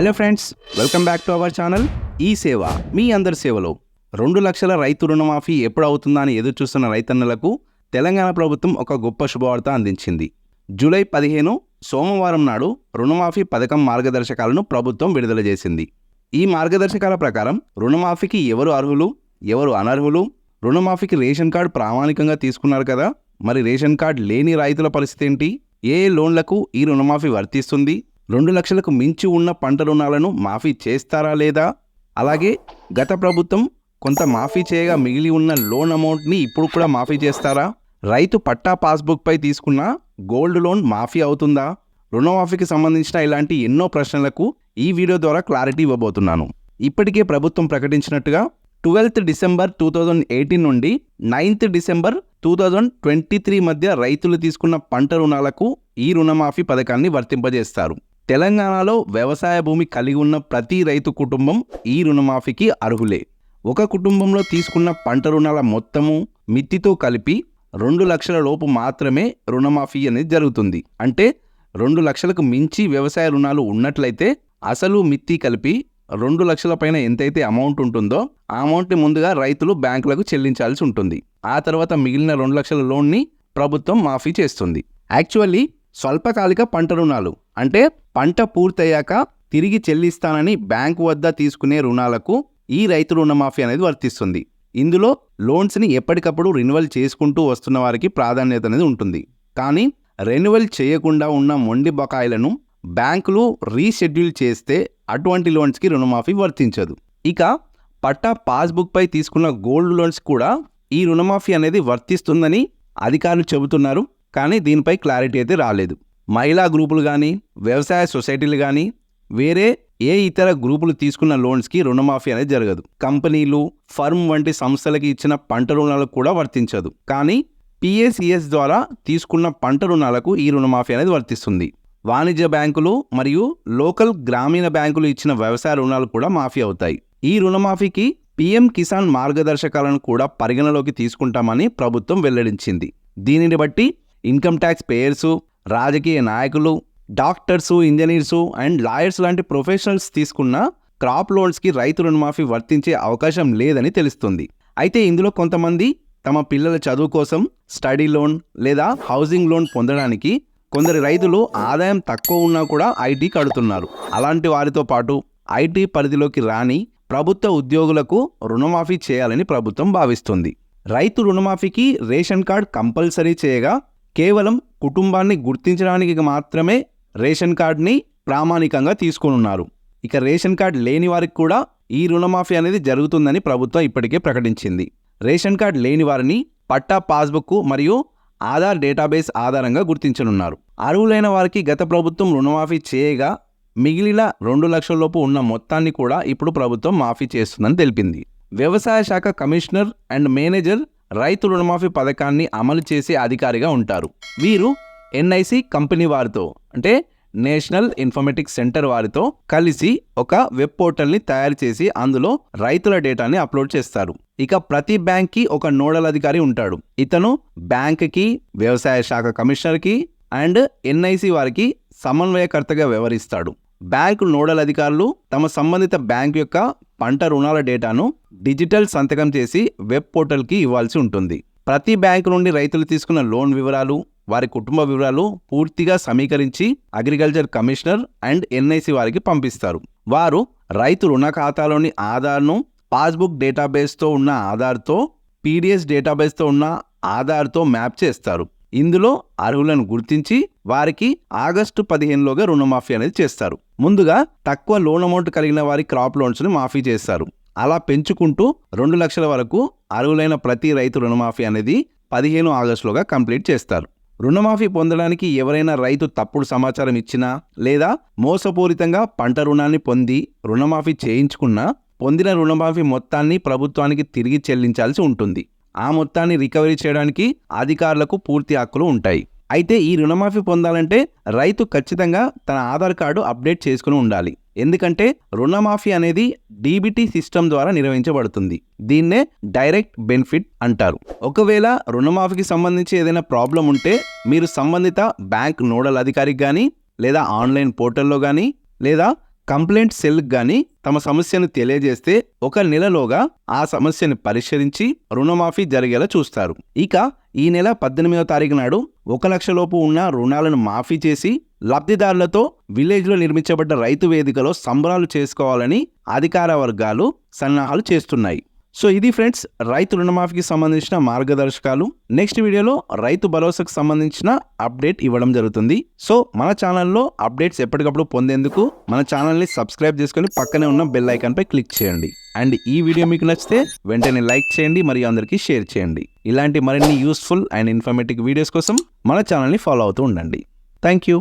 Hello friends welcome back to our channel. ఈ సేవ మీ అందరి సేవలో. రెండు లక్షల రైతు రుణమాఫీ ఎప్పుడు అవుతుందా అని ఎదురు చూస్తున్న రైతన్నలకు తెలంగాణ ప్రభుత్వం ఒక గొప్ప శుభవార్త అందించింది. జూలై పదిహేను సోమవారం నాడు రుణమాఫీ పథకం మార్గదర్శకాలను ప్రభుత్వం విడుదల చేసింది. ఈ మార్గదర్శకాల ప్రకారం రుణమాఫీకి ఎవరు అర్హులు ఎవరు అనర్హులు రుణమాఫీకి రేషన్ కార్డు ప్రామాణికంగా తీసుకున్నారు కదా మరి రేషన్ కార్డు లేని రైతుల పరిస్థితి ఏంటి? ఏ ఏ లోన్లకు ఈ రుణమాఫీ వర్తిస్తుంది? రెండు లక్షలకు మించి ఉన్న పంట రుణాలను మాఫీ చేస్తారా లేదా? అలాగే గత ప్రభుత్వం కొంత మాఫీ చేయగా మిగిలి ఉన్న లోన్ అమౌంట్ని ఇప్పుడు కూడా మాఫీ చేస్తారా? రైతు పట్టా పాస్బుక్పై తీసుకున్న గోల్డ్ లోన్ మాఫీ అవుతుందా? రుణమాఫీకి సంబంధించిన ఇలాంటి ఎన్నో ప్రశ్నలకు ఈ వీడియో ద్వారా క్లారిటీ ఇవ్వబోతున్నాను. ఇప్పటికే ప్రభుత్వం ప్రకటించినట్టుగా twelfth December two thousand eighteen నుండి ninth December two thousand twenty three మధ్య రైతులు తీసుకున్న పంట రుణాలకు ఈ రుణమాఫీ పథకాన్ని వర్తింపజేస్తారు. తెలంగాణలో వ్యవసాయ భూమి కలిగి ఉన్న ప్రతి రైతు కుటుంబం ఈ రుణమాఫీకి అర్హులే. ఒక కుటుంబంలో తీసుకున్న పంట రుణాల మొత్తము మిత్తితో కలిపి రెండు లక్షల లోపు మాత్రమే రుణమాఫీ అనేది జరుగుతుంది. అంటే రెండు లక్షలకు మించి వ్యవసాయ రుణాలు ఉన్నట్లయితే అసలు మిత్తి కలిపి రెండు లక్షల పైన ఎంతైతే అమౌంట్ ఉంటుందో ఆ అమౌంట్ని ముందుగా రైతులు బ్యాంకులకు చెల్లించాల్సి ఉంటుంది. ఆ తర్వాత మిగిలిన రెండు లక్షల లోన్ని ప్రభుత్వం మాఫీ చేస్తుంది. యాక్చువల్లీ స్వల్పకాలిక పంట రుణాలు. అంటే పంట పూర్తయ్యాక తిరిగి చెల్లిస్తానని బ్యాంకు వద్ద తీసుకునే రుణాలకు ఈ రైతు రుణమాఫీ అనేది వర్తిస్తుంది. ఇందులో లోన్స్ని ఎప్పటికప్పుడు రెన్యువల్ చేసుకుంటూ వస్తున్న వారికి ప్రాధాన్యత అనేది ఉంటుంది. కానీ రెన్యువల్ చేయకుండా ఉన్న మొండి బకాయిలను బ్యాంకులు రీషెడ్యూల్ చేస్తే అటువంటి లోన్స్కి రుణమాఫీ వర్తించదు. ఇక పట్టా పాస్బుక్ పై తీసుకున్న గోల్డ్ లోన్స్ కూడా ఈ రుణమాఫీ అనేది వర్తిస్తుందని అధికారులు చెబుతున్నారు. కానీ దీనిపై క్లారిటీ అయితే రాలేదు. మహిళా గ్రూపులు కానీ వ్యవసాయ సొసైటీలు కానీ వేరే ఏ ఇతర గ్రూపులు తీసుకున్న లోన్స్కి రుణమాఫీ అనేది జరగదు. కంపెనీలు ఫర్మ్ వంటి సంస్థలకి ఇచ్చిన పంట రుణాలకు కూడా వర్తించదు. కానీ పిఎస్ఈఎస్ ద్వారా తీసుకున్న పంట రుణాలకు ఈ రుణమాఫీ అనేది వర్తిస్తుంది. వాణిజ్య బ్యాంకులు మరియు లోకల్ గ్రామీణ బ్యాంకులు ఇచ్చిన వ్యవసాయ రుణాలు కూడా మాఫీ అవుతాయి. ఈ రుణమాఫీకి పీఎం కిసాన్ మార్గదర్శకాలను కూడా పరిగణలోకి తీసుకుంటామని ప్రభుత్వం వెల్లడించింది. దీనిని బట్టి ఇన్కమ్ ట్యాక్స్ పేయర్సు రాజకీయ నాయకులు డాక్టర్సు ఇంజనీర్సు అండ్ లాయర్స్ లాంటి ప్రొఫెషనల్స్ తీసుకున్న క్రాప్ లోన్స్కి రైతు రుణమాఫీ వర్తించే అవకాశం లేదని తెలుస్తుంది. అయితే ఇందులో కొంతమంది తమ పిల్లల చదువు కోసం స్టడీ లోన్ లేదా హౌసింగ్ లోన్ పొందడానికి కొందరు రైతులు ఆదాయం తక్కువ ఉన్నా కూడా ఐటీ కడుతున్నారు. అలాంటి వారితో పాటు ఐటీ పరిధిలోకి రాని ప్రభుత్వ ఉద్యోగులకు రుణమాఫీ చేయాలని ప్రభుత్వం భావిస్తుంది. రైతు రుణమాఫీకి రేషన్ కార్డ్ కంపల్సరీ చేయగా కేవలం కుటుంబాన్ని గుర్తించడానికి మాత్రమే రేషన్ కార్డ్ని ప్రామాణికంగా తీసుకోనున్నారు. ఇక రేషన్ కార్డ్ లేని వారికి కూడా ఈ రుణమాఫీ అనేది జరుగుతుందని ప్రభుత్వం ఇప్పటికే ప్రకటించింది. రేషన్ కార్డ్ లేని వారిని పట్టా పాస్బుక్ మరియు ఆధార్ డేటాబేస్ ఆధారంగా గుర్తించనున్నారు. అర్హులైన వారికి గత ప్రభుత్వం రుణమాఫీ చేయగా మిగిలిన రెండు లక్షలలోపు ఉన్న మొత్తాన్ని కూడా ఇప్పుడు ప్రభుత్వం మాఫీ చేస్తుందని తెలిపింది. వ్యవసాయ శాఖ కమిషనర్ అండ్ మేనేజర్ రైతు రుణమాఫీ పథకాన్ని అమలు చేసే అధికారిగా ఉంటారు. వీరు ఎన్ఐసి కంపెనీ వారితో అంటే నేషనల్ ఇన్ఫర్మేటిక్స్ సెంటర్ వారితో కలిసి ఒక వెబ్ పోర్టల్ని తయారు చేసి అందులో రైతుల డేటాని అప్లోడ్ చేస్తారు. ఇక ప్రతి బ్యాంక్కి ఒక నోడల్ అధికారి ఉంటాడు. ఇతను బ్యాంక్కి వ్యవసాయ శాఖ కమిషనర్కి అండ్ ఎన్ఐసి వారికి సమన్వయకర్తగా వ్యవహరిస్తాడు. బ్యాంకు నోడల్ అధికారులు తమ సంబంధిత బ్యాంక్ యొక్క పంట రుణాల డేటాను డిజిటల్ సంతకం చేసి వెబ్ పోర్టల్కి ఇవ్వాల్సి ఉంటుంది. ప్రతి బ్యాంకు నుండి రైతులు తీసుకున్న లోన్ వివరాలు వారి కుటుంబ వివరాలు పూర్తిగా సమీకరించి అగ్రికల్చర్ కమిషనర్ అండ్ ఎన్ఐసి వారికి పంపిస్తారు. వారు రైతు రుణ ఖాతాలోని ఆధార్ను పాస్బుక్ డేటాబేస్తో ఉన్న ఆధార్తో పీడిఎస్ డేటాబేస్తో ఉన్న ఆధార్తో మ్యాప్ చేస్తారు. ఇందులో అర్హులను గుర్తించి వారికి ఆగస్టు పదిహేనులోగా రుణమాఫీ అనేది చేస్తారు. ముందుగా తక్కువ లోన్ అమౌంట్ కలిగిన వారి క్రాప్ లోన్స్ని మాఫీ చేస్తారు. అలా పెంచుకుంటూ రెండు లక్షల వరకు అర్హులైన ప్రతి రైతు రుణమాఫీ అనేది పదిహేను ఆగస్టులోగా కంప్లీట్ చేస్తారు. రుణమాఫీ పొందడానికి ఎవరైనా రైతు తప్పుడు సమాచారం ఇచ్చినా లేదా మోసపూరితంగా పంట రుణాన్ని పొంది రుణమాఫీ చేయించుకున్నా పొందిన రుణమాఫీ మొత్తాన్ని ప్రభుత్వానికి తిరిగి చెల్లించాల్సి ఉంటుంది. ఆ మొత్తాన్ని రికవరీ చేయడానికి అధికారులకు పూర్తి హక్కులు ఉంటాయి. అయితే ఈ రుణమాఫీ పొందాలంటే రైతు ఖచ్చితంగా తన ఆధార్ కార్డు అప్డేట్ చేసుకుని ఉండాలి. ఎందుకంటే రుణమాఫీ అనేది డీబీటీ సిస్టమ్ ద్వారా నిర్వహించబడుతుంది. దీన్నే డైరెక్ట్ బెనిఫిట్ అంటారు. ఒకవేళ రుణమాఫీకి సంబంధించి ఏదైనా ప్రాబ్లం ఉంటే మీరు సంబంధిత బ్యాంక్ నోడల్ అధికారికి కానీ లేదా ఆన్లైన్ పోర్టల్లో కానీ లేదా కంప్లైంట్ సెల్ గాని తమ సమస్యను తెలియజేస్తే ఒక నెలలోగా ఆ సమస్యను పరిష్కరించి రుణమాఫీ జరిగేలా చూస్తారు. ఇక ఈ నెల పద్దెనిమిదవ తారీఖు నాడు ఒక లక్ష లోపు ఉన్న రుణాలను మాఫీ చేసి లబ్ధిదారులతో విలేజ్లో నిర్మించబడ్డ రైతు వేదికలో సంబరాలు చేసుకోవాలని అధికార వర్గాలు సన్నాహాలు చేస్తున్నాయి. సో ఇది ఫ్రెండ్స్ రైతు రుణమాఫీకి సంబంధించిన మార్గదర్శకాలు. నెక్స్ట్ వీడియోలో రైతు భరోసాకు సంబంధించిన అప్డేట్ ఇవ్వడం జరుగుతుంది. సో మన ఛానల్లో అప్డేట్స్ ఎప్పటికప్పుడు పొందేందుకు మన ఛానల్ని సబ్స్క్రైబ్ చేసుకొని పక్కనే ఉన్న బెల్ ఐకాన్పై క్లిక్ చేయండి. అండ్ ఈ వీడియో మీకు నచ్చితే వెంటనే లైక్ చేయండి మరియు అందరికీ షేర్ చేయండి. ఇలాంటి మరిన్ని యూస్ఫుల్ అండ్ ఇన్ఫర్మేటివ్ వీడియోస్ కోసం మన ఛానల్ని ఫాలో అవుతూ ఉండండి. Thank you